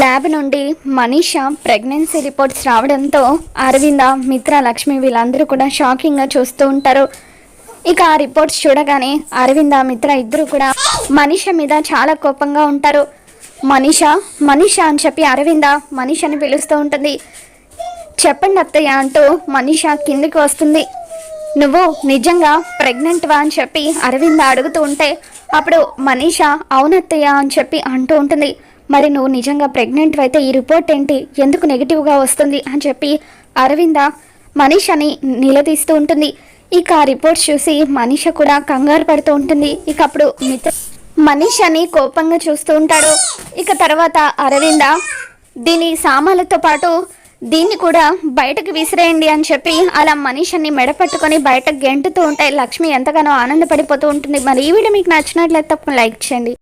Lab నుండి Manisha pregnancy reports రావడంతో అరవింద మిత్ర లక్ష్మి వీళ్ళందరూ కూడా షాకింగ్గా చూస్తూ ఉంటారు. ఇక ఆ రిపోర్ట్స్ చూడగానే అరవింద మిత్ర ఇద్దరు కూడా మనీష మీద చాలా కోపంగా ఉంటారు. మనీష మనీష అని చెప్పి అరవింద మనీషని పిలుస్తూ ఉంటుంది. చెప్పండి అత్తయ్య అంటూ మనీష కిందికి వస్తుంది. నువ్వు నిజంగా ప్రెగ్నెంట్వా అని చెప్పి అరవింద అడుగుతూ ఉంటే అప్పుడు మనీష అవునత్తయ్య అని చెప్పి అంటూ ఉంటుంది. మరి నువ్వు నిజంగా ప్రెగ్నెంట్ అయితే ఈ రిపోర్ట్ ఏంటి? ఎందుకు నెగిటివ్గా వస్తుంది? అని చెప్పి అరవింద మనీషని నిలదీస్తూ ఉంటుంది. ఇక ఆ రిపోర్ట్స్ చూసి మనీష కూడా కంగారు పడుతూ ఉంటుంది. ఇక అప్పుడు మిత్ర అని కోపంగా చూస్తూ ఉంటాడు. ఇక తర్వాత అరవింద దీని సామాన్లతో పాటు దీన్ని కూడా బయటకు విసిరేయండి అని చెప్పి అలా మనిషిని మెడపెట్టుకొని బయట బయటకు గెంటుతూ ఉంటే లక్ష్మి ఎంతగానో ఆనందపడిపోతూ ఉంటుంది. మరి ఈ వీడియో మీకు నచ్చినట్లయితే తప్పకుండా లైక్ చేయండి.